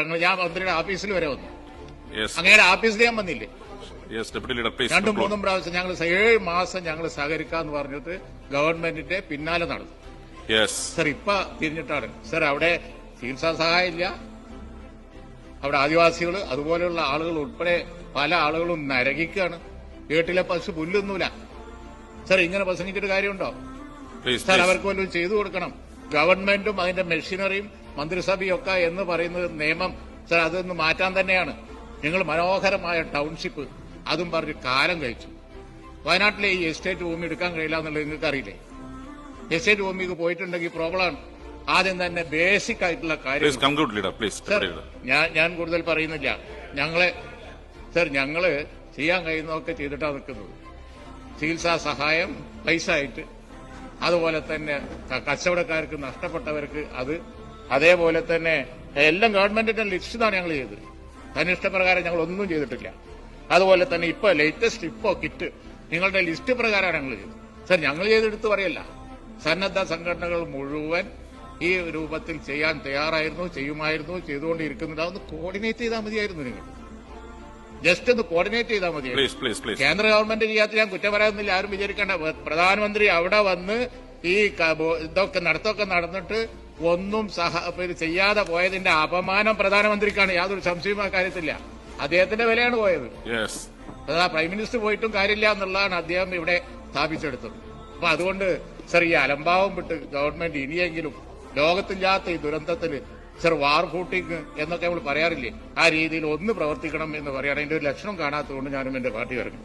ഞങ്ങൾ ഞാൻ മന്ത്രിയുടെ ഓഫീസിൽ വരെ വന്നു. അങ്ങയുടെ ഓഫീസിൽ ഞാൻ വന്നില്ലേ? രണ്ടും മൂന്നും പ്രാവശ്യം ഞങ്ങൾ ഏഴ് മാസം ഞങ്ങൾ സഹകരിക്കാന്ന് പറഞ്ഞിട്ട് ഗവൺമെന്റിന്റെ പിന്നാലെ നടന്നു. സർ ഇപ്പൊ തിരിഞ്ഞിട്ടാണ്. സർ അവിടെ ചികിത്സാ സഹായം ഇല്ല. അവിടെ ആദിവാസികൾ അതുപോലെയുള്ള ആളുകൾ ഉൾപ്പെടെ പല ആളുകളും നരകിക്കുകയാണ് വീട്ടിലെ പശു പുല്ലൊന്നുമില്ല. സർ ഇങ്ങനെ പ്രസംഗിച്ചിട്ട് കാര്യമുണ്ടോ? സാർ അവർക്ക് വല്ലതും ചെയ്തു കൊടുക്കണം. ഗവൺമെന്റും അതിന്റെ മെഷീനറിയും മന്ത്രിസഭയും ഒക്കെ എന്ന് പറയുന്നത് നിയമം. സർ അതൊന്ന് മാറ്റാൻ തന്നെയാണ്. നിങ്ങൾ മനോഹരമായ ടൗൺഷിപ്പ് അതും പറഞ്ഞ് കാലം കഴിച്ചു. വയനാട്ടിലെ ഈ എസ്റ്റേറ്റ് ഭൂമി എടുക്കാൻ കഴിയില്ല എന്നുള്ളത് നിങ്ങൾക്ക് അറിയില്ലേ എസ്റ്റേറ്റ് ഭൂമിക്ക് പോയിട്ടുണ്ടെങ്കിൽ പ്രോബ്ലമാണ് ആദ്യം തന്നെ ബേസിക് ആയിട്ടുള്ള കാര്യം ഞാൻ ഞാൻ കൂടുതൽ പറയുന്നില്ല. ഞങ്ങളെ സർ ഞങ്ങൾ ചെയ്യാൻ കഴിയുന്നതൊക്കെ ചെയ്തിട്ടാണ് നിൽക്കുന്നത്. ചികിത്സാ സഹായം പൈസ ആയിട്ട്. അതുപോലെ തന്നെ കച്ചവടക്കാർക്ക് നഷ്ടപ്പെട്ടവർക്ക് അത് അതേപോലെ തന്നെ എല്ലാം ഗവൺമെന്റിന്റെ ആണ് ഞങ്ങൾ ചെയ്തത്. തന്നിഷ്ടപ്രകാരം ഞങ്ങൾ ഒന്നും ചെയ്തിട്ടില്ല. അതുപോലെ തന്നെ ഇപ്പൊ ലേറ്റസ്റ്റ് ഇപ്പോ കിറ്റ് നിങ്ങളുടെ ലിസ്റ്റ് പ്രകാരമാണ് ഞങ്ങൾ ചെയ്തത്. സർ ഞങ്ങൾ ചെയ്തെടുത്ത് പറയല്ല. സന്നദ്ധ സംഘടനകൾ മുഴുവൻ ഈ രൂപത്തിൽ ചെയ്യാൻ തയ്യാറായിരുന്നു ചെയ്യുമായിരുന്നു ചെയ്തുകൊണ്ടിരിക്കുന്നുണ്ട്. അതൊന്ന് കോർഡിനേറ്റ് ചെയ്താൽ മതിയായിരുന്നു നിങ്ങൾ. ജസ്റ്റ് ഒന്ന് കോർഡിനേറ്റ് ചെയ്താൽ മതി കേന്ദ്ര ഗവൺമെന്റ് ചെയ്യാത്ത ഞാൻ കുറ്റം പറയാമെന്നില്ല ആരും വിചാരിക്കേണ്ട. പ്രധാനമന്ത്രി അവിടെ വന്ന് ഈ ഇതൊക്കെ നടത്തൊക്കെ നടന്നിട്ട് ഒന്നും സഹ ചെയ്യാതെ പോയതിന്റെ അപമാനം പ്രധാനമന്ത്രിക്കാണ്. യാതൊരു സംശയവും ആ കാര്യത്തില്ല അദ്ദേഹത്തിന്റെ വിലയാണ് പോയത്. അതാ പ്രൈം മിനിസ്റ്റർ പോയിട്ടും കാര്യമില്ല എന്നുള്ളതാണ് അദ്ദേഹം ഇവിടെ സ്ഥാപിച്ചെടുത്തത്. അപ്പൊ അതുകൊണ്ട് സർ ഈ അലംഭാവം വിട്ട് ഗവൺമെന്റ് ഇനിയെങ്കിലും ലോകത്തില്ലാത്ത ഈ ദുരന്തത്തിൽ സർ വാർ ഫൂട്ടിങ് എന്നൊക്കെ നമ്മൾ പറയാറില്ലേ? ആ രീതിയിൽ ഒന്ന് പ്രവർത്തിക്കണം എന്ന് പറയുകയാണ് അതിന്റെ ഒരു ലക്ഷണം കാണാത്തതുകൊണ്ട് ഞാനും എന്റെ പാർട്ടി ഇറങ്ങി